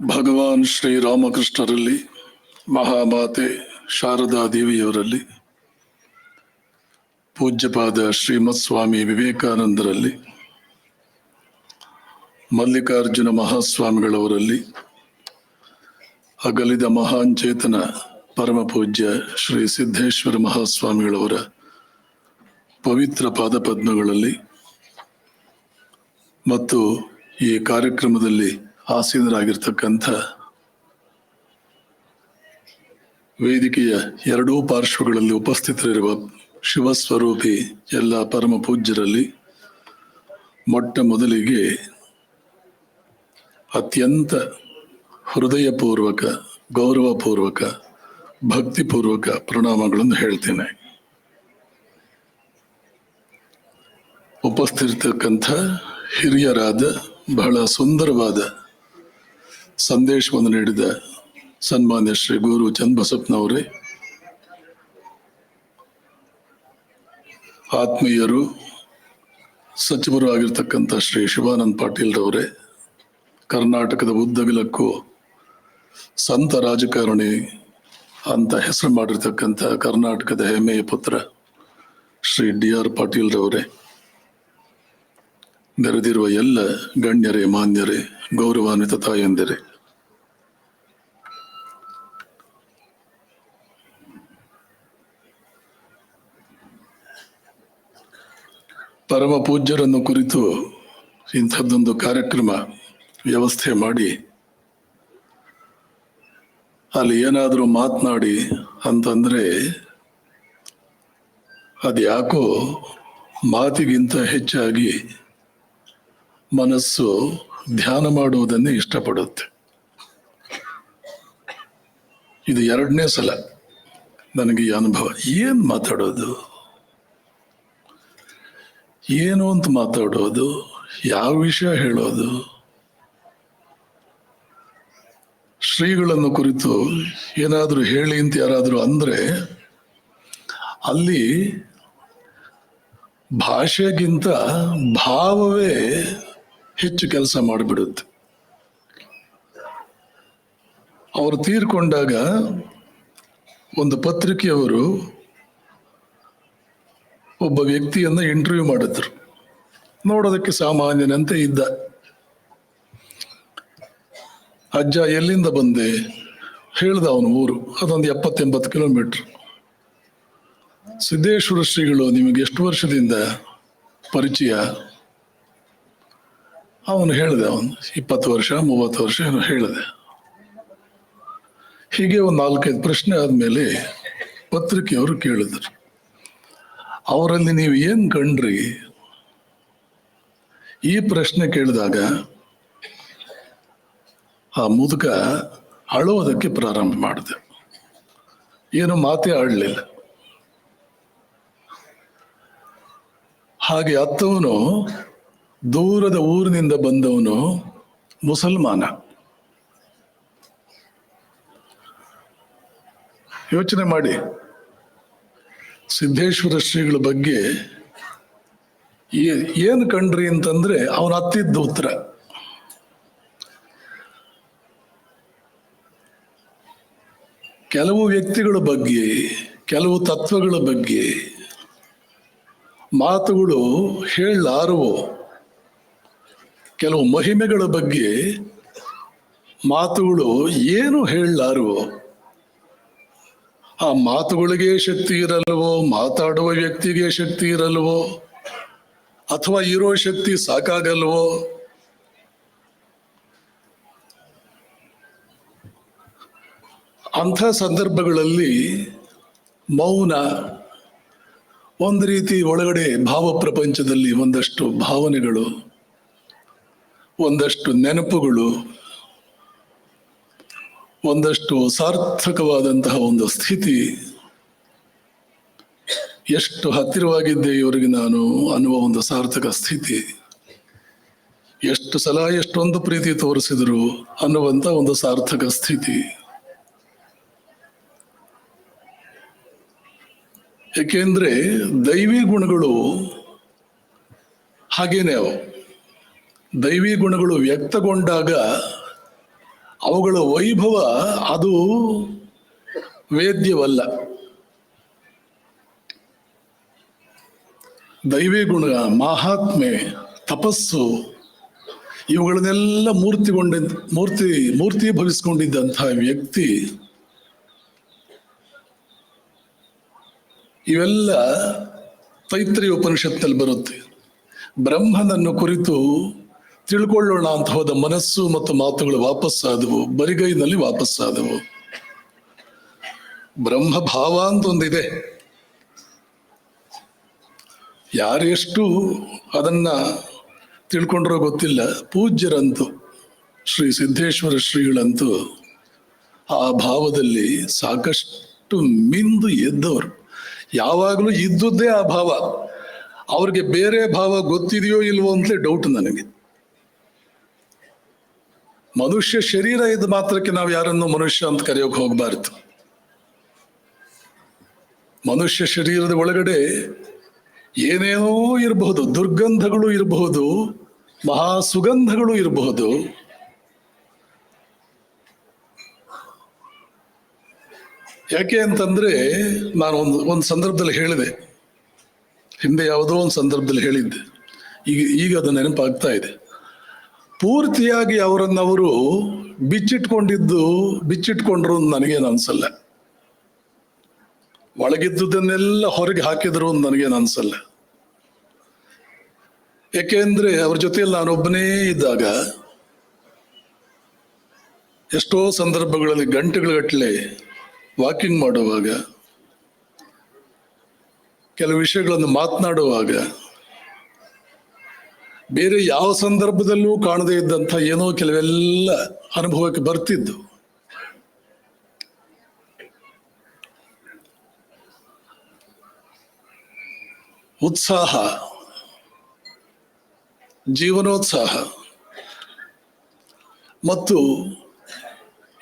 ಭಗವಾನ್ ಶ್ರೀರಾಮಕೃಷ್ಣರಲ್ಲಿ, ಮಹಾಮಾತೆ ಶಾರದಾ ದೇವಿಯವರಲ್ಲಿ ಪೂಜ್ಯಪಾದ ಶ್ರೀಮತ್ ಸ್ವಾಮಿ ವಿವೇಕಾನಂದರಲ್ಲಿ, ಮಲ್ಲಿಕಾರ್ಜುನ ಮಹಾಸ್ವಾಮಿಗಳವರಲ್ಲಿ, ಅಗಲಿದ ಮಹಾನ್ ಚೇತನ ಪರಮ ಪೂಜ್ಯ ಶ್ರೀ ಸಿದ್ದೇಶ್ವರ ಮಹಾಸ್ವಾಮಿಗಳವರ ಪವಿತ್ರ ಪಾದಪದ್ಮಗಳಲ್ಲಿ ಮತ್ತು ಈ ಕಾರ್ಯಕ್ರಮದಲ್ಲಿ ಆಸೀನರಾಗಿರ್ತಕ್ಕಂಥ ವೇದಿಕೆಯ ಎರಡೂ ಪಾರ್ಶ್ವಗಳಲ್ಲಿ ಉಪಸ್ಥಿತರಿರುವ ಶಿವಸ್ವರೂಪಿ ಎಲ್ಲ ಪರಮ ಪೂಜ್ಯರಲ್ಲಿ ಮೊಟ್ಟ ಮೊದಲಿಗೆ ಅತ್ಯಂತ ಹೃದಯಪೂರ್ವಕ, ಗೌರವಪೂರ್ವಕ, ಭಕ್ತಿಪೂರ್ವಕ ಪ್ರಣಾಮಗಳನ್ನು ಹೇಳ್ತೇನೆ. ಉಪಸ್ಥಿರ್ತಕ್ಕಂಥ ಹಿರಿಯರಾದ ಬಹಳ ಸುಂದರವಾದ ಸಂದೇಶವನ್ನು ನೀಡಿದ ಸನ್ಮಾನ್ಯ ಶ್ರೀ ಗುರು ಚನ್ನಬಸಪ್ಪನವರೇ, ಆತ್ಮೀಯರು, ಸಚಿವರು ಆಗಿರ್ತಕ್ಕಂಥ ಶ್ರೀ ಶಿವಾನಂದ್ ಪಾಟೀಲ್ ರವರೇ, ಕರ್ನಾಟಕದ ಉದ್ದಗಲಕ್ಕೂ ಸಂತ ರಾಜಕಾರಣಿ ಅಂತ ಹೆಸರು ಮಾಡಿರ್ತಕ್ಕಂಥ ಕರ್ನಾಟಕದ ಹೆಮ್ಮೆಯ ಪುತ್ರ ಶ್ರೀ ಡಿ ಆರ್ ಪಾಟೀಲ್ ರವರೇ, ನೆರೆದಿರುವ ಎಲ್ಲ ಗಣ್ಯರೇ, ಮಾನ್ಯರೇ, ಗೌರವಾನ್ವಿತ ತಾಯಂದಿರೇ ಪರಮ ಪೂಜ್ಯರನ್ನು ಕುರಿತು ಇಂಥದ್ದೊಂದು ಕಾರ್ಯಕ್ರಮ ವ್ಯವಸ್ಥೆ ಮಾಡಿ, ಅಲ್ಲಿ ಏನಾದರೂ ಮಾತನಾಡಿ ಅಂತಂದರೆ ಅದ್ಯಾಕೋ ಮಾತಿಗಿಂತ ಹೆಚ್ಚಾಗಿ ಮನಸ್ಸು ಧ್ಯಾನ ಮಾಡುವುದನ್ನೇ ಇಷ್ಟಪಡುತ್ತೆ. ಇದು ಎರಡನೇ ಸಲ ನನಗೆ ಈ ಅನುಭವ. ಏನು ಮಾತಾಡೋದು? ಏನು ಅಂತ ಮಾತಾಡೋದು? ಯಾವ ವಿಷಯ ಹೇಳೋದು? ಶ್ರೀಗಳನ್ನು ಕುರಿತು ಏನಾದರೂ ಹೇಳಿ ಅಂತ ಯಾರಾದರೂ ಅಂದರೆ ಅಲ್ಲಿ ಭಾಷೆಗಿಂತ ಭಾವವೇ ಹೆಚ್ಚು ಕೆಲಸ ಮಾಡಿಬಿಡುತ್ತೆ. ಅವರು ತೀರ್ಕೊಂಡಾಗ ಒಂದು ಪತ್ರಿಕೆಯವರು ಒಬ್ಬ ವ್ಯಕ್ತಿಯನ್ನು ಇಂಟರ್ವ್ಯೂ ಮಾಡಿದ್ರು. ನೋಡೋದಕ್ಕೆ ಸಾಮಾನ್ಯನಂತೆ ಇದ್ದ. ಅಜ್ಜ ಎಲ್ಲಿಂದ ಬಂದೆ? ಹೇಳ್ದ ಅವನು ಊರು. ಅದೊಂದು ಎಪ್ಪತ್ತೆಂಬತ್ತು ಕಿಲೋಮೀಟರ್. ಸಿದ್ದೇಶ್ವರ ಶ್ರೀಗಳು ನಿಮಗೆ ಎಷ್ಟು ವರ್ಷದಿಂದ ಪರಿಚಯ? ಅವನು ಹೇಳಿದೆ, ಅವನು ಇಪ್ಪತ್ತು ವರ್ಷ, ಮೂವತ್ತು ವರ್ಷ ಹೇಳಿದೆ. ಹೀಗೆ ಒಂದು ನಾಲ್ಕೈದು ಪ್ರಶ್ನೆ ಆದ್ಮೇಲೆ ಪತ್ರಿಕೆಯವರು ಕೇಳಿದ್ರು. ಅವರಲ್ಲಿ ನೀವು ಏನ್ ಕಂಡ್ರಿ? ಈ ಪ್ರಶ್ನೆ ಕೇಳಿದಾಗ ಆ ಮುದುಕ ಅಳುವುದಕ್ಕೆ ಪ್ರಾರಂಭ ಮಾಡಿದೆ. ಏನು ಮಾತೇ ಆಡಲಿಲ್ಲ. ಹಾಗೆ ಅತ್ತವನು ದೂರದ ಊರಿನಿಂದ ಬಂದವನು ಮುಸಲ್ಮಾನ. ಯೋಚನೆ ಮಾಡಿ. ಸಿದ್ದೇಶ್ವರ ಶ್ರೀಗಳ ಬಗ್ಗೆ ಏನು ಕಂಡ್ರಿ ಅಂತಂದ್ರೆ ಅವನ ಅತ್ತಿದ್ದ ಉತ್ತರ. ಕೆಲವು ವ್ಯಕ್ತಿಗಳ ಬಗ್ಗೆ, ಕೆಲವು ತತ್ವಗಳ ಬಗ್ಗೆ ಮಾತುಗಳು ಹೇಳಲಾರವು. ಕೆಲವು ಮಹಿಮೆಗಳ ಬಗ್ಗೆ ಮಾತುಗಳು ಏನು ಹೇಳಲಾರವು. ಆ ಮಾತುಗಳಿಗೆ ಶಕ್ತಿ ಇರಲ್ವೋ? ಮಾತಾಡುವ ವ್ಯಕ್ತಿಗೆ ಶಕ್ತಿ ಇರಲ್ವೋ? ಅಥವಾ ಇರೋ ಶಕ್ತಿ ಸಾಕಾಗಲ್ವೋ? ಅಂಥ ಸಂದರ್ಭಗಳಲ್ಲಿ ಮೌನ ಒಂದು ರೀತಿ ಒಳಗಡೆ ಭಾವ ಪ್ರಪಂಚದಲ್ಲಿ ಒಂದಷ್ಟು ಭಾವನೆಗಳು, ಒಂದಷ್ಟು ನೆನಪುಗಳು ಒಂದಷ್ಟು ಸಾರ್ಥಕವಾದಂತಹ ಒಂದು ಸ್ಥಿತಿ. ಎಷ್ಟು ಹತ್ತಿರವಾಗಿದ್ದೆ ಇವರಿಗೆ ನಾನು ಅನ್ನುವ ಒಂದು ಸಾರ್ಥಕ ಸ್ಥಿತಿ. ಎಷ್ಟು ಸಲ ಎಷ್ಟೊಂದು ಪ್ರೀತಿ ತೋರಿಸಿದ್ರು ಅನ್ನುವಂತ ಒಂದು ಸಾರ್ಥಕ ಸ್ಥಿತಿ. ಏಕೆಂದ್ರೆ ದೈವಿ ಗುಣಗಳು ಹಾಗೇನೆ ಅವು. ದೈವಿ ಗುಣಗಳು ವ್ಯಕ್ತಗೊಂಡಾಗ ಅವುಗಳ ವೈಭವ ಅದು ವೇದ್ಯವಲ್ಲ. ದೈವಿ ಗುಣ, ಮಹಾತ್ಮೆ, ತಪಸ್ಸು, ಇವುಗಳನ್ನೆಲ್ಲ ಮೂರ್ತಿಗೊಂಡ, ಮೂರ್ತಿ ಮೂರ್ತಿ ಭವಿಸ್ಕೊಂಡಿದ್ದಂತಹ ವ್ಯಕ್ತಿ, ಇವೆಲ್ಲ ತೈತ್ರಿ ಉಪನಿಷತ್ತಲ್ಲಿ ಬರುತ್ತೆ. ಬ್ರಹ್ಮನನ್ನು ಕುರಿತು ತಿಳ್ಕೊಳ್ಳೋಣ ಅಂತ ಹೋದ ಮನಸ್ಸು ಮತ್ತು ಮಾತುಗಳು ವಾಪಸ್ಸಾದವು ಬರಿಗೈನಲ್ಲಿ ವಾಪಸ್ಸಾದವು ಬ್ರಹ್ಮ ಭಾವ ಅಂತ ಒಂದಿದೆ ಯಾರೆಷ್ಟು ಅದನ್ನ ತಿಳ್ಕೊಂಡ್ರೋ ಗೊತ್ತಿಲ್ಲ. ಪೂಜ್ಯರಂತೂ, ಶ್ರೀ ಸಿದ್ದೇಶ್ವರ ಶ್ರೀಗಳಂತೂ ಆ ಭಾವದಲ್ಲಿ ಸಾಕಷ್ಟು ಮಿಂದು ಎದ್ದವರು. ಯಾವಾಗಲೂ ಇದ್ದುದೇ ಆ ಭಾವ. ಅವ್ರಿಗೆ ಬೇರೆ ಭಾವ ಗೊತ್ತಿದೆಯೋ ಇಲ್ವೋ ಅಂತಲೇ ಡೌಟ್ ನನಗೆ. ಮನುಷ್ಯ ಶರೀರ ಇದ್ದ ಮಾತ್ರಕ್ಕೆ ನಾವು ಯಾರನ್ನು ಮನುಷ್ಯ ಅಂತ ಕರೆಯೋಕೆ ಹೋಗಬಾರ್ದು. ಮನುಷ್ಯ ಶರೀರದ ಒಳಗಡೆ ಏನೇನೋ ಇರಬಹುದು, ದುರ್ಗಂಧಗಳು ಇರಬಹುದು ಮಹಾ ಸುಗಂಧಗಳು ಇರಬಹುದು. ಯಾಕೆ ಅಂತಂದ್ರೆ ನಾನು ಒಂದು ಒಂದು ಸಂದರ್ಭದಲ್ಲಿ ಹೇಳಿದೆ. ಹಿಂದೆ ಯಾವುದೋ ಒಂದು ಸಂದರ್ಭದಲ್ಲಿ ಹೇಳಿದ್ದೆ. ಈಗ ಈಗ ಅದು ನೆನಪಾಗ್ತಾ ಇದೆ. ಪೂರ್ತಿಯಾಗಿ ಅವರನ್ನವರು ಬಿಚ್ಚಿಟ್ಕೊಂಡಿದ್ದು, ಬಿಚ್ಚಿಟ್ಕೊಂಡ್ರು ನನಗೇನು ಅನ್ಸಲ್ಲ. ಒಳಗಿದ್ದುದನ್ನೆಲ್ಲ ಹೊರಗೆ ಹಾಕಿದ್ರು ಅಂತ ನನಗೇನು ಅನ್ಸಲ್ಲ. ಯಾಕೆಂದ್ರೆ ಅವ್ರ ಜೊತೆಯಲ್ಲಿ ನಾನೊಬ್ಬನೇ ಇದ್ದಾಗ ಎಷ್ಟೋ ಸಂದರ್ಭಗಳಲ್ಲಿ ಗಂಟೆಗಳಗಟ್ಟಲೆ ವಾಕಿಂಗ್ ಮಾಡುವಾಗ, ಕೆಲವು ವಿಷಯಗಳನ್ನು ಮಾತನಾಡುವಾಗ ಬೇರೆ ಯಾವ ಸಂದರ್ಭದಲ್ಲೂ ಕಾಣದೇ ಇದ್ದಂಥ ಏನೋ ಕೆಲವೆಲ್ಲ ಅನುಭವಕ್ಕೆ ಬರ್ತಿದ್ದು. ಉತ್ಸಾಹ. ಜೀವನೋತ್ಸಾಹ. ಮತ್ತು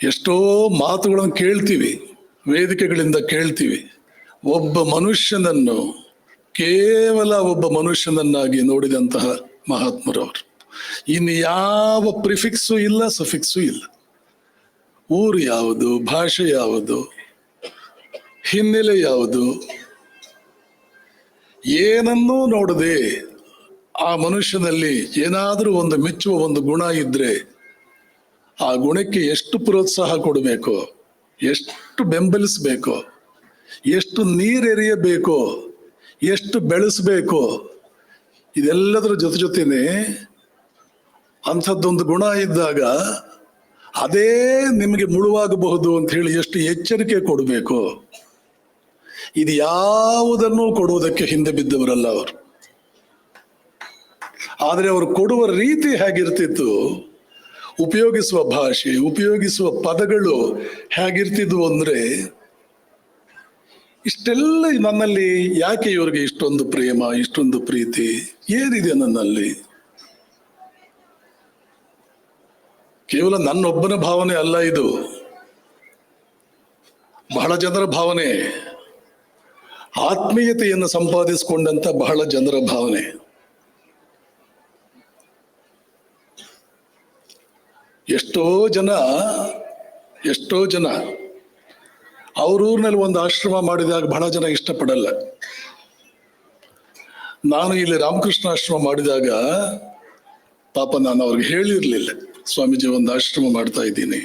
ಎಷ್ಟೋ ಮಾತುಗಳನ್ನು ಕೇಳ್ತೀವಿ, ವೇದಿಕೆಗಳಿಂದ ಕೇಳ್ತೀವಿ. ಒಬ್ಬ ಮನುಷ್ಯನನ್ನು, ಕೇವಲ ಒಬ್ಬ ಮನುಷ್ಯನನ್ನಾಗಿ ನೋಡಿದಂತಹ ಮಹಾತ್ಮರವರು. ಇನ್ನು ಯಾವ ಪ್ರಿಫಿಕ್ಸು ಇಲ್ಲ, ಸಫಿಕ್ಸು ಇಲ್ಲ. ಊರು ಯಾವುದು, ಭಾಷೆ ಯಾವುದು, ಹಿನ್ನೆಲೆ ಯಾವುದು, ಏನನ್ನೂ ನೋಡದೆ ಆ ಮನುಷ್ಯನಲ್ಲಿ ಏನಾದರೂ ಒಂದು ಮೆಚ್ಚುವ ಒಂದು ಗುಣ ಇದ್ರೆ ಆ ಗುಣಕ್ಕೆ ಎಷ್ಟು ಪ್ರೋತ್ಸಾಹ ಕೊಡಬೇಕೋ, ಎಷ್ಟು ಬೆಂಬಲಿಸಬೇಕೋ, ಎಷ್ಟು ನೀರೆರಿಯಬೇಕೋ, ಎಷ್ಟು ಬೆಳೆಸಬೇಕೋ ಇದೆಲ್ಲದರ ಜೊತೆ ಜೊತೆನೆ ಅಂಥದ್ದೊಂದು ಗುಣ ಇದ್ದಾಗ ಅದೇ ನಿಮಗೆ ಮುಳುವಾಗಬಹುದು ಅಂತ ಹೇಳಿ ಎಷ್ಟು ಎಚ್ಚರಿಕೆ ಕೊಡಬೇಕು. ಇದು ಯಾವುದನ್ನು ಕೊಡುವುದಕ್ಕೆ ಹಿಂದೆ ಬಿದ್ದವರಲ್ಲ ಅವರು. ಆದರೆ ಅವರು ಕೊಡುವ ರೀತಿ ಹೇಗಿರ್ತಿತ್ತು, ಉಪಯೋಗಿಸುವ ಭಾಷೆ, ಉಪಯೋಗಿಸುವ ಪದಗಳು ಹೇಗಿರ್ತಿದ್ವು ಅಂದ್ರೆ ಇಷ್ಟೆಲ್ಲ ನನ್ನಲ್ಲಿ ಯಾಕೆ ಇವರಿಗೆ ಇಷ್ಟೊಂದು ಪ್ರೇಮ, ಇಷ್ಟೊಂದು ಪ್ರೀತಿ? ಏನಿದೆ ನನ್ನಲ್ಲಿ? ಕೇವಲ ನನ್ನೊಬ್ಬನ ಭಾವನೆ ಅಲ್ಲ ಇದು. ಬಹಳ ಜನರ ಭಾವನೆ. ಆತ್ಮೀಯತೆಯನ್ನು ಸಂಪಾದಿಸಿಕೊಂಡಂತ ಬಹಳ ಜನರ ಭಾವನೆ. ಎಷ್ಟೋ ಜನ ಎಷ್ಟೋ ಜನ ಅವ್ರೂರಿನಲ್ಲಿ ಒಂದು ಆಶ್ರಮ ಮಾಡಿದಾಗ ಬಹಳ ಜನ ಇಷ್ಟಪಡಲ್ಲ. ನಾನು ಇಲ್ಲಿ ರಾಮಕೃಷ್ಣ ಆಶ್ರಮ ಮಾಡಿದಾಗ ಪಾಪ ನಾನು ಅವ್ರಿಗೆ ಹೇಳಿರ್ಲಿಲ್ಲ, ಸ್ವಾಮೀಜಿ ಒಂದು ಆಶ್ರಮ ಮಾಡ್ತಾ ಇದ್ದೀನಿ.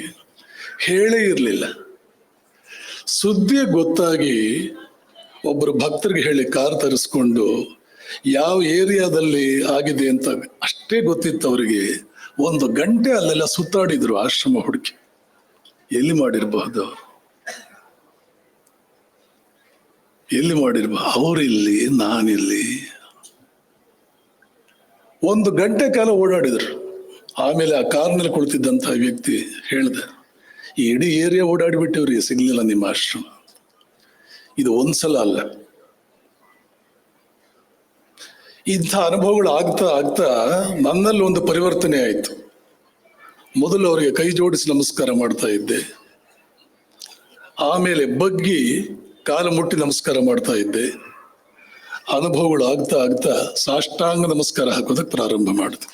ಹೇಳೇ ಇರಲಿಲ್ಲ. ಸುದ್ದಿ ಗೊತ್ತಾಗಿ ಒಬ್ಬರು ಭಕ್ತರಿಗೆ ಹೇಳಿ ಕಾರ್ ತರಿಸ್ಕೊಂಡು ಯಾವ ಏರಿಯಾದಲ್ಲಿ ಆಗಿದೆ ಅಂತ ಅಷ್ಟೇ ಗೊತ್ತಿತ್ತು ಅವರಿಗೆ. ಒಂದು ಗಂಟೆ ಅಲ್ಲೆಲ್ಲ ಸುತ್ತಾಡಿದ್ರು ಆಶ್ರಮ ಹುಡುಕಿ. ಎಲ್ಲಿ ಮಾಡಿರಬಹುದು? ಎಲ್ಲಿ ಮಾಡಿರುವ? ಅವರಿಲ್ಲಿ, ನಾನಿಲ್ಲಿ. ಒಂದು ಗಂಟೆ ಕಾಲ ಓಡಾಡಿದರು. ಆಮೇಲೆ ಆ ಕಾರ್ನಲ್ಲಿ ಕುಳಿತಿದ್ದಂಥ ವ್ಯಕ್ತಿ ಹೇಳ್ದ, ಈ ಇಡೀ ಏರಿಯಾ ಓಡಾಡಿಬಿಟ್ಟಿವ್ರಿ, ಸಿಗ್ಲಿಲ್ಲ ನಿಮ್ಮ ಆಶ್ರಮ. ಇದು ಒಂದ್ಸಲ ಅಲ್ಲ. ಇಂಥ ಅನುಭವಗಳು ಆಗ್ತಾ ಆಗ್ತಾ ನನ್ನಲ್ಲಿ ಒಂದು ಪರಿವರ್ತನೆ ಆಯಿತು. ಮೊದಲು ಅವರಿಗೆ ಕೈ ಜೋಡಿಸಿ ನಮಸ್ಕಾರ ಮಾಡ್ತಾ ಇದ್ದೆ. ಆಮೇಲೆ ಬಗ್ಗಿ ಕಾಲು ಮುಟ್ಟಿ ನಮಸ್ಕಾರ ಮಾಡ್ತಾ ಇದ್ದೆ. ಅನುಭವಗಳು ಆಗ್ತಾ ಆಗ್ತಾ ಸಾಷ್ಟಾಂಗ ನಮಸ್ಕಾರ ಹಾಕೋದಕ್ಕೆ ಪ್ರಾರಂಭ ಮಾಡಿದೆ.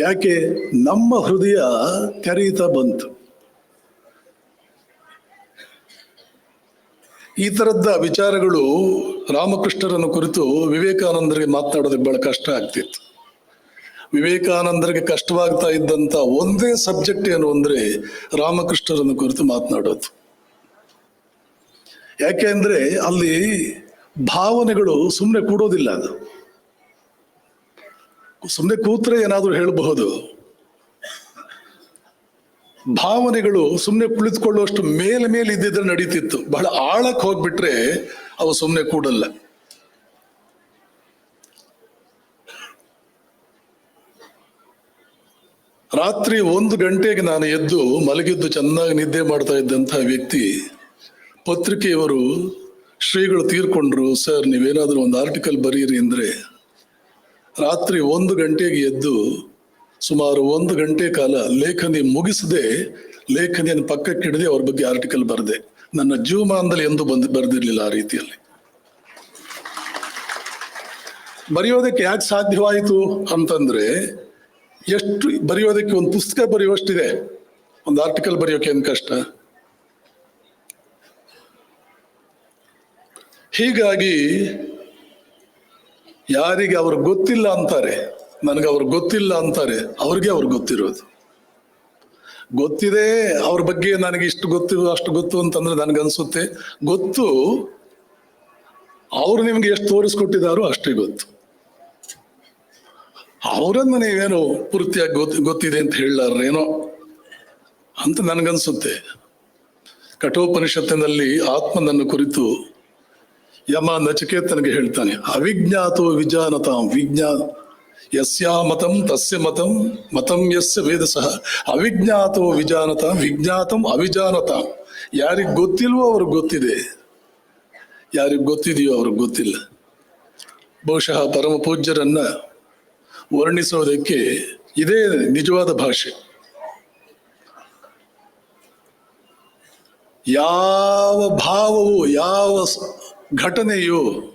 ಯಾಕೆ? ನಮ್ಮ ಹೃದಯ ಕರೀತಾ ಬಂತು. ಈ ತರದ್ದ ವಿಚಾರಗಳು ರಾಮಕೃಷ್ಣರನ್ನು ಕುರಿತು ವಿವೇಕಾನಂದರಿಗೆ ಮಾತನಾಡೋದಕ್ಕೆ ಬಹಳ ಕಷ್ಟ ಆಗ್ತಿತ್ತು. ವಿವೇಕಾನಂದರಿಗೆ ಕಷ್ಟವಾಗ್ತಾ ಇದ್ದಂತ ಒಂದೇ ಸಬ್ಜೆಕ್ಟ್ ಏನು ಅಂದ್ರೆ ರಾಮಕೃಷ್ಣರನ್ನು ಕುರಿತು ಮಾತನಾಡೋದು. ಯಾಕೆ ಅಂದ್ರೆ ಅಲ್ಲಿ ಭಾವನೆಗಳು ಸುಮ್ಮನೆ ಕೂಡೋದಿಲ್ಲ ಅದು. ಸುಮ್ಮನೆ ಕೂತ್ರೆ ಏನಾದರೂ ಹೇಳಬಹುದು. ಭಾವನೆಗಳು ಸುಮ್ಮನೆ ಕುಳಿತುಕೊಳ್ಳುವಷ್ಟು ಮೇಲೆ ಮೇಲೆ ಇದ್ದಿದ್ರೆ ನಡೀತಿತ್ತು. ಬಹಳ ಆಳಕ್ಕೆ ಹೋಗ್ಬಿಟ್ರೆ ಅವು ಸುಮ್ಮನೆ ಕೂಡಲ್ಲ. ರಾತ್ರಿ ಒಂದು ಗಂಟೆಗೆ ನಾನು ಎದ್ದು ಮಲಗಿದ್ದು ಚೆನ್ನಾಗಿ ನಿದ್ದೆ ಮಾಡ್ತಾ ಇದ್ದಂತಹ ವ್ಯಕ್ತಿ ಪತ್ರಿಕೆಯವರು ಶ್ರೀಗಳು ತೀರ್ಕೊಂಡ್ರು, ಸರ್, ನೀವೇನಾದರೂ ಒಂದು ಆರ್ಟಿಕಲ್ ಬರೀರಿ ಅಂದ್ರೆ ರಾತ್ರಿ ಒಂದು ಗಂಟೆಗೆ ಎದ್ದು ಸುಮಾರು ಒಂದು ಗಂಟೆ ಕಾಲ ಲೇಖನಿ ಮುಗಿಸದೆ, ಲೇಖನಿಯನ್ನು ಪಕ್ಕಕ್ಕೆ ಹಿಡಿದು ಅವ್ರ ಬಗ್ಗೆ ಆರ್ಟಿಕಲ್ ಬರೆದೆ. ನನ್ನ ಜೀವಮಾನದಲ್ಲಿ ಎಂದು ಬಂದು, ಬರೆದಿರಲಿಲ್ಲ ಆ ರೀತಿಯಲ್ಲಿ. ಬರೆಯೋದಕ್ಕೆ ಯಾಕೆ ಸಾಧ್ಯವಾಯಿತು ಅಂತಂದ್ರೆ ಎಷ್ಟು ಬರೆಯೋದಕ್ಕೆ ಒಂದು ಪುಸ್ತಕ ಬರೆಯುವಷ್ಟಿದೆ. ಒಂದು ಆರ್ಟಿಕಲ್ ಬರೆಯೋಕೆ ಏನು ಕಷ್ಟ? ಹೀಗಾಗಿ ಯಾರಿಗೆ ಅವ್ರು ಗೊತ್ತಿಲ್ಲ ಅಂತಾರೆ, ನನಗೆ ಅವ್ರು ಗೊತ್ತಿಲ್ಲ ಅಂತಾರೆ, ಅವ್ರಿಗೆ ಅವ್ರು ಗೊತ್ತಿರೋದು. ಗೊತ್ತಿದೆ, ಅವ್ರ ಬಗ್ಗೆ ನನಗೆ ಇಷ್ಟು ಗೊತ್ತು, ಅಷ್ಟು ಗೊತ್ತು ಅಂತಂದ್ರೆ ನನಗನ್ಸುತ್ತೆ. ಗೊತ್ತು, ಅವ್ರು ನಿಮ್ಗೆ ಎಷ್ಟು ತೋರಿಸ್ಕೊಟ್ಟಿದಾರೋ ಅಷ್ಟೇ ಗೊತ್ತು. ಅವರನ್ನು ನೀವೇನು ಪೂರ್ತಿಯಾಗಿ ಗೊತ್ತಿ ಗೊತ್ತಿದೆ ಅಂತ ಹೇಳಲಾರೇನೋ ಅಂತ ನನಗನ್ಸುತ್ತೆ. ಕಠೋಪನಿಷತ್ತಿನಲ್ಲಿ ಆತ್ಮನನ್ನು ಕುರಿತು ಯಮ ನಚಿಕೇತನಿಗೆ ಹೇಳ್ತಾನೆ, ಅವಿಜ್ಞಾತೋ ವಿಜಾನತಾಂ, ವಿಜ್ಞಾ, ಯಸ್ಯಾ ಮತಂ ತಸ್ಯ ಮತಂ ಮತಂ ಯಸ್ಯ ವೇದ ಸಹ ಅವಿಜ್ಞಾತೋ ವಿಜಾನತಾಂ, ವಿಜ್ಞಾತಂ ಅವಿಜಾನತಾಂ, ಯಾರಿಗೆ ಗೊತ್ತಿಲ್ವೋ ಅವ್ರಿಗೆ ಗೊತ್ತಿದೆ, ಯಾರಿಗೆ ಗೊತ್ತಿದೆಯೋ ಅವ್ರಿಗೆ ಗೊತ್ತಿಲ್ಲ. ಬಹುಶಃ ಪರಮ ಪೂಜ್ಯರನ್ನ ವರ್ಣಿಸೋದಕ್ಕೆ ಇದೇ ನಿಜವಾದ ಭಾಷೆ. ಯಾವ ಭಾವವು, ಯಾವ ಘಟನೆಯು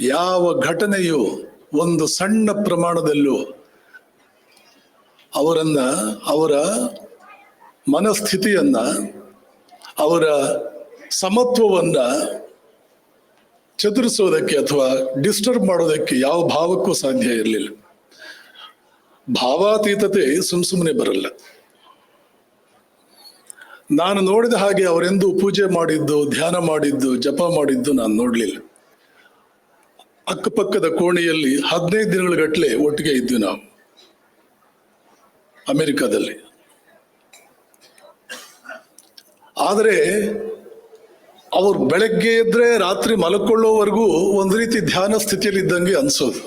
ಯಾವ ಘಟನೆಯು ಒಂದು ಸಣ್ಣ ಪ್ರಮಾಣದಲ್ಲೂ ಅವರನ್ನ, ಅವರ ಮನಸ್ಥಿತಿಯನ್ನ, ಅವರ ಸಮತ್ವವನ್ನ ಚದುರಿಸೋದಕ್ಕೆ ಅಥವಾ ಡಿಸ್ಟರ್ಬ್ ಮಾಡೋದಕ್ಕೆ ಯಾವ ಭಾವಕ್ಕೂ ಸಾಧ್ಯ ಇರಲಿಲ್ಲ. ಭಾವಾತೀತತೆ ಸುಮ್ ಸುಮ್ಮನೆ ಬರಲ್ಲ. ನಾನು ನೋಡಿದ ಹಾಗೆ ಅವರೆಂದು ಪೂಜೆ ಮಾಡಿದ್ದು, ಧ್ಯಾನ ಮಾಡಿದ್ದು, ಜಪ ಮಾಡಿದ್ದು ನಾನು ನೋಡಲಿಲ್ಲ. ಅಕ್ಕಪಕ್ಕದ ಕೋಣೆಯಲ್ಲಿ ಹದಿನೈದು ದಿನಗಳ ಗಟ್ಟಲೆ ಒಟ್ಟಿಗೆ ಇದ್ವಿ ನಾವು. ಅಮೆರಿಕದಲ್ಲಿ. ಆದರೆ ಅವ್ರು ಬೆಳಗ್ಗೆ ಎದ್ರೆ ರಾತ್ರಿ ಮಲಕೊಳ್ಳೋವರೆಗೂ ಒಂದು ರೀತಿ ಧ್ಯಾನ ಸ್ಥಿತಿಯಲ್ಲಿ ಇದ್ದಂಗೆ ಅನ್ಸೋದು.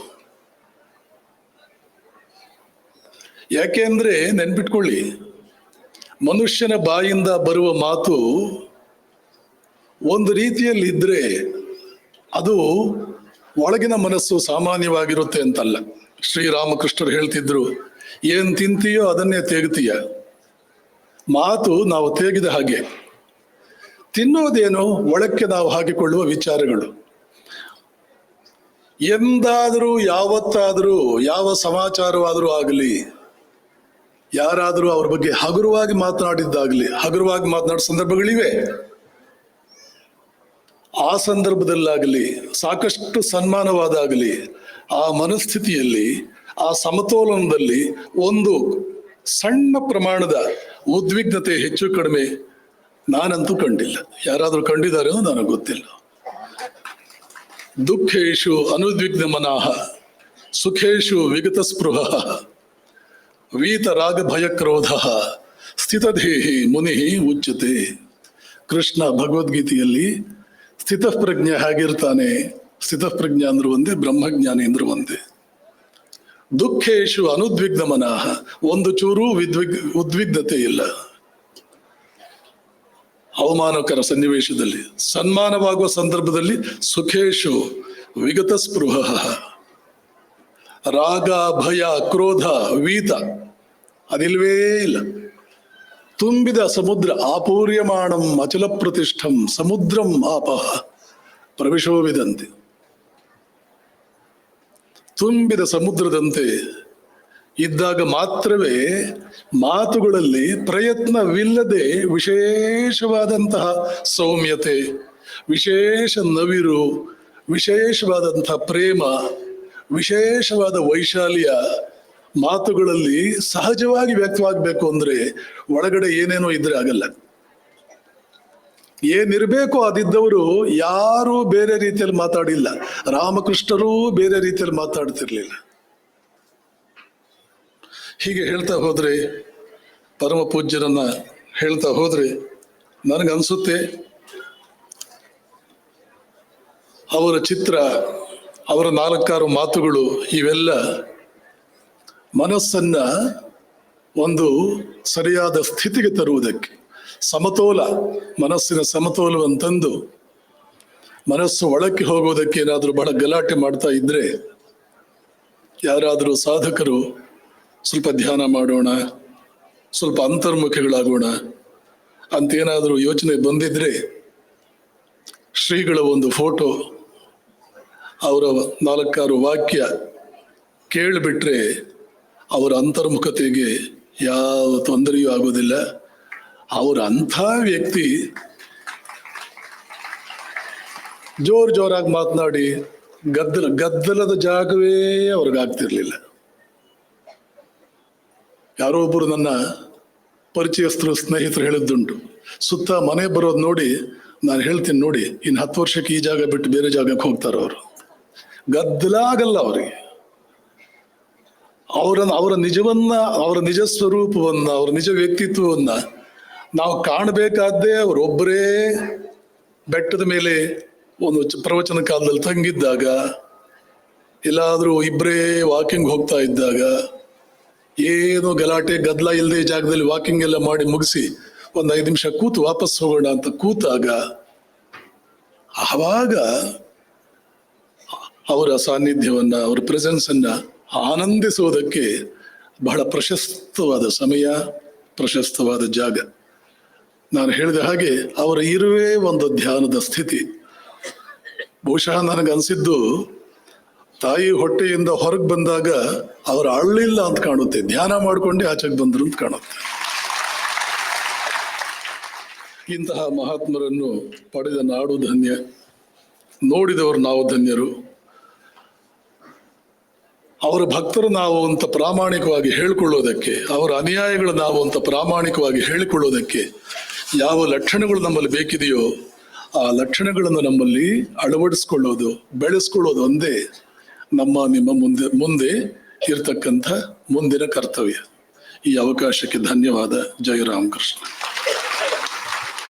ಯಾಕೆ ಅಂದ್ರೆ ನೆನ್ಪಿಟ್ಕೊಳ್ಳಿ, ಮನುಷ್ಯನ ಬಾಯಿಂದ ಬರುವ ಮಾತು ಒಂದು ರೀತಿಯಲ್ಲಿ ಇದ್ರೆ ಅದು ಒಳಗಿನ ಮನಸ್ಸು ಸಾಮಾನ್ಯವಾಗಿರುತ್ತೆ ಅಂತಲ್ಲ. ಶ್ರೀರಾಮಕೃಷ್ಣರು ಹೇಳ್ತಿದ್ರು, ಏನ್ ತಿಂತೀಯೋ ಅದನ್ನೇ ತೇಗ್ತೀಯ. ಮಾತು ನಾವು ತೆಗೆದ ಹಾಗೆ. ತಿನ್ನೋದೇನು ಒಳಕ್ಕೆ ನಾವು ಹಾಕಿಕೊಳ್ಳುವ ವಿಚಾರಗಳು. ಎಂದಾದರೂ, ಯಾವತ್ತಾದರೂ, ಯಾವ ಸಮಾಚಾರವಾದರೂ ಆಗಲಿ, ಯಾರಾದರೂ ಅವ್ರ ಬಗ್ಗೆ ಹಗುರವಾಗಿ ಮಾತನಾಡಿದ್ದಾಗಲಿ, ಹಗುರವಾಗಿ ಮಾತನಾಡೋ ಸಂದರ್ಭಗಳಿವೆ. ಆ ಸಂದರ್ಭದಲ್ಲಾಗಲಿ, ಸಾಕಷ್ಟು ಸನ್ಮಾನವಾದಾಗಲಿ, ಆ ಮನಸ್ಥಿತಿಯಲ್ಲಿ, ಆ ಸಮತೋಲನದಲ್ಲಿ ಒಂದು ಸಣ್ಣ ಪ್ರಮಾಣದ ಉದ್ವಿಗ್ನತೆ ಹೆಚ್ಚು ಕಡಿಮೆ ನಾನಂತೂ ಕಂಡಿಲ್ಲ. ಯಾರಾದರೂ ಕಂಡಿದ್ದಾರೋ ನನಗೆ ಗೊತ್ತಿಲ್ಲ. ದುಃಖೇಶು ಅನುದ್ವಿಗ್ನ ಮನಾಹ ಸುಖೇಶು ವಿಗತ ಸ್ಪೃಹ ವೀತರಾಗ ಭಯಕ್ರೋಧ ಸ್ಥಿತಧೇಹಿ ಮುನಿ ಉಚ್ಯತೆ ಕೃಷ್ಣ ಭಗವದ್ಗೀತೆಯಲ್ಲಿ, ಸ್ಥಿತಪ್ರಜ್ಞೆ ಹೇಗಿರ್ತಾನೆ? ಸ್ಥಿತಪ್ರಜ್ಞೆ ಅಂದ್ರೂ ಒಂದೇ ಬ್ರಹ್ಮಜ್ಞಾನಿ ಅಂದ್ರು ಒಂದೇ. ದುಃಖೇಶು ಅನುದ್ವಿಗ್ನ ಮನಃ ಒಂದು ಚೂರು ವಿದ್ವಿಗ್, ಉದ್ವಿಗ್ನತೆ ಇಲ್ಲ. ಅವಮಾನಕರ ಸನ್ನಿವೇಶದಲ್ಲಿ, ಸನ್ಮಾನವಾಗುವ ಸಂದರ್ಭದಲ್ಲಿ ಸುಖೇಶು ವಿಗತ ಸ್ಪೃಹ. ರಾಗ, ಭಯ, ಕ್ರೋಧ, ವೀತ ಅದಿಲ್ವೇ ಇಲ್ಲ. ತುಂಬಿದ ಸಮುದ್ರ ಆಪೂರ್ಯಮಾಣಂ ಅಚಲ ಪ್ರತಿಷ್ಠಂ ಸಮುದ್ರಂ ಆಪಹ ಪ್ರವಿಶೋವಿದಂತೆ. ತುಂಬಿದ ಸಮುದ್ರದಂತೆ ಇದ್ದಾಗ ಮಾತ್ರವೇ ಮಾತುಗಳಲ್ಲಿ ಪ್ರಯತ್ನವಿಲ್ಲದೆ ವಿಶೇಷವಾದಂತಹ ಸೌಮ್ಯತೆ, ವಿಶೇಷ ನವಿರು, ವಿಶೇಷವಾದಂತಹ ಪ್ರೇಮ, ವಿಶೇಷವಾದ ವೈಶಾಲ್ಯ ಮಾತುಗಳಲ್ಲಿ ಸಹಜವಾಗಿ ವ್ಯಕ್ತವಾಗಬೇಕು ಅಂದ್ರೆ ಒಳಗಡೆ ಏನೇನೋ ಇದ್ರೆ ಆಗಲ್ಲ. ಏನಿರಬೇಕು ಅದಿದ್ದವರು ಯಾರೂ ಬೇರೆ ರೀತಿಯಲ್ಲಿ ಮಾತಾಡಿಲ್ಲ. ರಾಮಕೃಷ್ಣರೂ ಬೇರೆ ರೀತಿಯಲ್ಲಿ ಮಾತಾಡ್ತಿರ್ಲಿಲ್ಲ. ಹೀಗೆ ಹೇಳ್ತಾ ಹೋದ್ರೆ, ಪರಮ ಪೂಜ್ಯರನ್ನ ಹೇಳ್ತಾ ಹೋದ್ರೆ ನನಗನ್ಸುತ್ತೆ, ಅವರ ಚಿತ್ರ, ಅವರ ನಾಲ್ಕಾರು ಮಾತುಗಳು ಇವೆಲ್ಲ ಮನಸ್ಸನ್ನ ಒಂದು ಸರಿಯಾದ ಸ್ಥಿತಿಗೆ ತರುವುದಕ್ಕೆ. ಸಮತೋಲ, ಮನಸ್ಸಿನ ಸಮತೋಲವಂತಂದು ತಂದು ಮನಸ್ಸು ಒಳಕ್ಕೆ ಹೋಗುವುದಕ್ಕೆ ಏನಾದರೂ ಬಹಳ ಗಲಾಟೆ ಮಾಡ್ತಾ ಇದ್ರೆ, ಯಾರಾದರೂ ಸಾಧಕರು ಸ್ವಲ್ಪ ಧ್ಯಾನ ಮಾಡೋಣ, ಸ್ವಲ್ಪ ಅಂತರ್ಮುಖಿಗಳಾಗೋಣ. ಅಂತೇನಾದರೂ ಯೋಚನೆ ಬಂದಿದ್ರೆ ಶ್ರೀಗಳ ಒಂದು ಫೋಟೋ, ಅವರ ನಾಲ್ಕಾರು ವಾಕ್ಯ ಕೇಳಿಬಿಟ್ರೆ ಅವರ ಅಂತರ್ಮುಖತೆಗೆ ಯಾವ ತೊಂದರೆಯೂ ಆಗೋದಿಲ್ಲ. ಅವರ ಅಂಥ ವ್ಯಕ್ತಿ ಜೋರು ಜೋರಾಗಿ ಮಾತನಾಡಿ ಗದ್ದಲ, ಗದ್ದಲದ ಜಾಗವೇ ಅವ್ರಿಗಾಗ್ತಿರ್ಲಿಲ್ಲ. ಯಾರೋ ಒಬ್ಬರು ನನ್ನ ಪರಿಚಯಸ್ಥರು, ಸ್ನೇಹಿತರು ಹೇಳಿದ್ದುಂಟು. ಸುತ್ತ ಮನೆ ಬರೋದು ನೋಡಿ ನಾನು ಹೇಳ್ತೀನಿ ನೋಡಿ ಇನ್ನು ಹತ್ತು ವರ್ಷಕ್ಕೆ ಈ ಜಾಗ ಬಿಟ್ಟು ಬೇರೆ ಜಾಗಕ್ಕೆ ಹೋಗ್ತಾರೆ ಅವರು. ಗದ್ದಲ ಆಗಲ್ಲ ಅವರಿಗೆ. ಅವರ ಅವರ ನಿಜವನ್ನ, ಅವರ ನಿಜ ಸ್ವರೂಪವನ್ನ, ಅವರ ನಿಜ ವ್ಯಕ್ತಿತ್ವವನ್ನ ನಾವು ಕಾಣಬೇಕಾದ್ದೇ ಅವರೊಬ್ಬರೇ ಬೆಟ್ಟದ ಮೇಲೆ ಒಂದು ಪ್ರವಚನ ಕಾಲದಲ್ಲಿ ತಂಗಿದ್ದಾಗ, ಎಲ್ಲಾದರೂ ಇಬ್ಬರೇ ವಾಕಿಂಗ್ ಹೋಗ್ತಾ ಇದ್ದಾಗ ಏನು ಗಲಾಟೆ ಗದ್ದಲ ಇಲ್ಲದೆ ಜಾಗದಲ್ಲಿ ವಾಕಿಂಗ್ ಎಲ್ಲ ಮಾಡಿ ಮುಗಿಸಿ ಒಂದು ಐದು ನಿಮಿಷ ಕೂತು ವಾಪಸ್ ಹೋಗೋಣ ಅಂತ ಕೂತಾಗ, ಆವಾಗ ಅವರ ಸಾನ್ನಿಧ್ಯವನ್ನ, ಅವರ ಪ್ರೆಸೆನ್ಸ್ ಅನ್ನ ಆನಂದಿಸುವುದಕ್ಕೆ ಬಹಳ ಪ್ರಶಸ್ತವಾದ ಸಮಯ, ಪ್ರಶಸ್ತವಾದ ಜಾಗ. ನಾನು ಹೇಳಿದ ಹಾಗೆ ಅವರ ಇರುವೆ ಒಂದು ಧ್ಯಾನದ ಸ್ಥಿತಿ. ಬಹುಶಃ ನನಗನ್ಸಿದ್ದು ತಾಯಿ ಹೊಟ್ಟೆಯಿಂದ ಹೊರಗೆ ಬಂದಾಗ ಅವರು ಅಳ್ಳಿಲ್ಲ ಅಂತ ಕಾಣುತ್ತೆ. ಧ್ಯಾನ ಮಾಡ್ಕೊಂಡೆ ಆಚೆಗೆ ಬಂದ್ರು ಅಂತ ಕಾಣುತ್ತೆ. ಇಂತಹ ಮಹಾತ್ಮರನ್ನು ಪಡೆದ ನಾಡು ಧನ್ಯ. ನೋಡಿದವರು ನಾವು ಧನ್ಯರು. ಅವರ ಭಕ್ತರು ನಾವು ಅಂತ ಪ್ರಾಮಾಣಿಕವಾಗಿ ಹೇಳಿಕೊಳ್ಳೋದಕ್ಕೆ, ಅವರ ಅನುಯಾಯಿಗಳು ನಾವು ಅಂತ ಪ್ರಾಮಾಣಿಕವಾಗಿ ಹೇಳಿಕೊಳ್ಳೋದಕ್ಕೆ ಯಾವ ಲಕ್ಷಣಗಳು ನಮ್ಮಲ್ಲಿ ಬೇಕಿದೆಯೋ ಆ ಲಕ್ಷಣಗಳನ್ನು ನಮ್ಮಲ್ಲಿ ಅಳವಡಿಸ್ಕೊಳ್ಳೋದು, ಬೆಳೆಸ್ಕೊಳ್ಳೋದು ಒಂದೇ ನಮ್ಮ ನಿಮ್ಮ ಮುಂದೆ ಮುಂದೆ ಇರತಕ್ಕಂಥ ಮುಂದಿನ ಕರ್ತವ್ಯ. ಈ ಅವಕಾಶಕ್ಕೆ ಧನ್ಯವಾದ. ಜಯ ರಾಮಕೃಷ್ಣ.